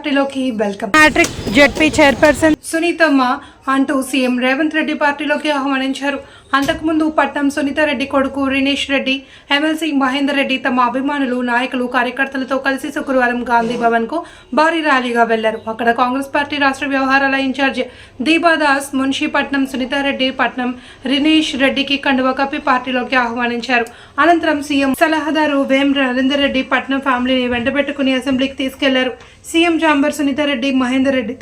వార్తల్లోకి welcome matric ZP chairperson సునీతమ్మ అంటూ సీఎం రేవంత్ రెడ్డి పార్టీలోకి ఆహ్వానించారు. అంతకుముందు పట్నం సునీతారెడ్డి కొడుకు రినేష్ రెడ్డి ఎమ్మెల్సీ మహేందర్ రెడ్డి తమ అభిమానులు నాయకులు కార్యకర్తలతో కలిసి శుక్రవారం గాంధీ భవన్కు భారీ ర్యాలీగా వెళ్ళారు. అక్కడ కాంగ్రెస్ పార్టీ రాష్ట్ర వ్యవహారాల ఇన్ఛార్జ్ దీపాదాస్ మున్షీపట్నం సునీతారెడ్డి పట్నం రినేష్ రెడ్డికి కండువ కప్పి పార్టీలోకి ఆహ్వానించారు. అనంతరం సీఎం సలహాదారు వేం నరేందర్ రెడ్డి పట్నం ఫ్యామిలీని వెంటబెట్టుకుని అసెంబ్లీకి తీసుకెళ్ళారు. సీఎం జాంబర్ సునీతారెడ్డి మహేందర్ రెడ్డి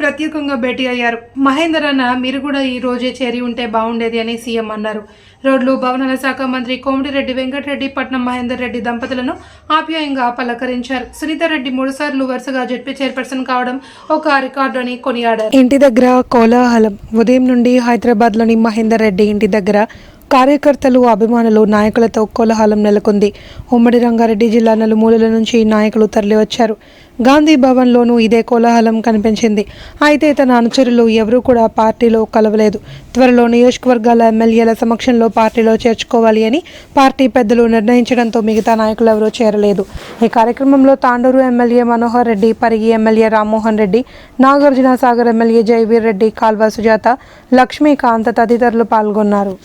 ప్రత్యేకంగా భేటీ అయ్యారు. మహేందర్ అన్న మీరు కూడా ఈ రోజే చేరి ఉంటే బాగుండేది అని సీఎం అన్నారు. రోడ్లు భవనాల శాఖ మంత్రి కోమటిరెడ్డి వెంకటరెడ్డి పట్నం మహేందర్ రెడ్డి దంపతులను ఆప్యాయంగా పలకరించారు. సునీతారెడ్డి మూడుసార్లు వరుసగా జడ్పీ చైర్పర్సన్ కావడం ఒక రికార్డు అని కొనియాడారు. ఇంటి దగ్గర కోలాహలం. ఉదయం నుండి హైదరాబాద్లోని మహేందర్ రెడ్డి ఇంటి దగ్గర కార్యకర్తలు అభిమానులు నాయకులతో కోలాహలం నెలకొంది. ఉమ్మడి రంగారెడ్డి జిల్లా నలుమూలల నుంచి నాయకులు తరలివచ్చారు. గాంధీ భవన్లోనూ ఇదే కోలాహలం కనిపించింది. అయితే తన అనుచరులు ఎవరూ కూడా పార్టీలో కలవలేదు. త్వరలో నియోజకవర్గాల ఎమ్మెల్యేల సమక్షంలో పార్టీలో చేర్చుకోవాలి అని పార్టీ పెద్దలు నిర్ణయించడంతో మిగతా నాయకులు ఎవరూ చేరలేదు. ఈ కార్యక్రమంలో Tandur MLA Manohar Reddy Parigi MLA Rammohan Reddy Nagarjuna Sagar MLA Jaiveer Reddy Kalva Sujatha Lakshmikanth తదితరులు పాల్గొన్నారు.